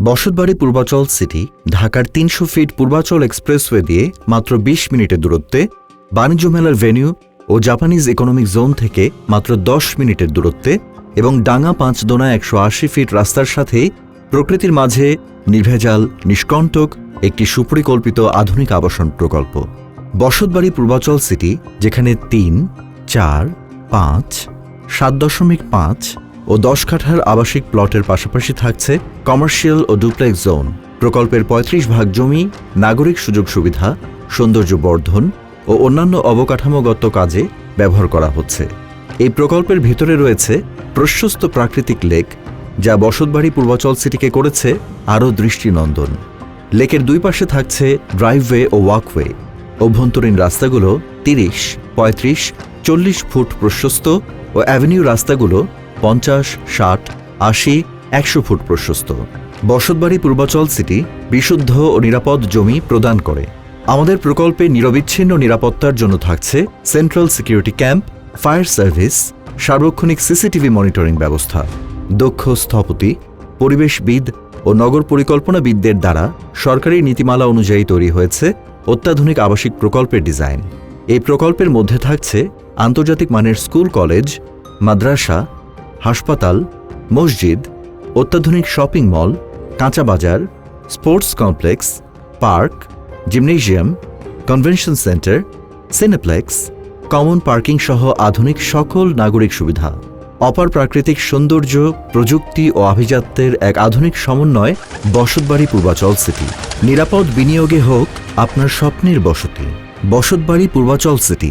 বসতবাড়ি পূর্বাচল সিটি, ঢাকার তিনশো ফিট পূর্বাচল এক্সপ্রেসওয়ে দিয়ে মাত্র ২০ মিনিটের দূরত্বে বাণিজ্য মেলার ভেন্যু ও জাপানিজ ইকোনমিক জোন থেকে মাত্র ১০ মিনিটের দূরত্বে এবং ডাঙ্গা পাঁচদোনা একশো আশি ফিট রাস্তার সাথে প্রকৃতির মাঝে নির্ভেজাল, নিষ্কণ্টক একটি সুপরিকল্পিত আধুনিক আবাসন প্রকল্প। বসতবাড়ি পূর্বাচল সিটি, যেখানে তিন, চার, পাঁচ, সাত দশমিক পাঁচ ও দশ কাঠার আবাসিক প্লটের পাশাপাশি থাকছে কমার্শিয়াল ও ডুপ্লেক্স জোন। প্রকল্পের ৩৫ ভাগ জমি, নাগরিক সুযোগ সুবিধা, সৌন্দর্য বর্ধন ও অন্যান্য অবকাঠামোগত কাজে ব্যবহার করা হচ্ছে। এই প্রকল্পের ভিতরে রয়েছে প্রশস্ত প্রাকৃতিক লেক, যা বসতবাড়ি পূর্বাচল সিটিকে করেছে আরও দৃষ্টিনন্দন। লেকের দুই পাশে থাকছে ড্রাইভওয়ে ও ওয়াকওয়ে। অভ্যন্তরীণ রাস্তাগুলো তিরিশ, পঁয়ত্রিশ, চল্লিশ ফুট প্রশস্ত ও অ্যাভিনিউ রাস্তাগুলো পঞ্চাশ, ষাট, আশি, একশো ফুট প্রশস্ত। বসতবাড়ি পূর্বাচল সিটি বিশুদ্ধ ও নিরাপদ জমি প্রদান করে। আমাদের প্রকল্পে নিরবিচ্ছিন্ন নিরাপত্তার জন্য থাকছে central security camp, fire service, সার্বক্ষণিক সিসিটিভি মনিটরিং ব্যবস্থা। দক্ষ স্থপতি, পরিবেশবিদ ও নগর পরিকল্পনাবিদদের দ্বারা সরকারি নীতিমালা অনুযায়ী তৈরি হয়েছে অত্যাধুনিক আবাসিক প্রকল্পের ডিজাইন। এই প্রকল্পের মধ্যে থাকছে আন্তর্জাতিক মানের স্কুল, কলেজ, মাদ্রাসা হাসপাতাল, মসজিদ, অত্যাধুনিক শপিং মল, কাঁচা বাজার, sports complex, park, gymnasium, convention centre, cineplex, common parking সহ আধুনিক সকল নাগরিক সুবিধা। অপার প্রাকৃতিক সৌন্দর্য, প্রযুক্তি ও আভিজাত্যের এক আধুনিক সমন্বয় বসতবাড়ি পূর্বাচল সিটি। নিরাপদ বিনিয়োগে হোক আপনার স্বপ্নের বসতি। বসতবাড়ি পূর্বাচল সিটি।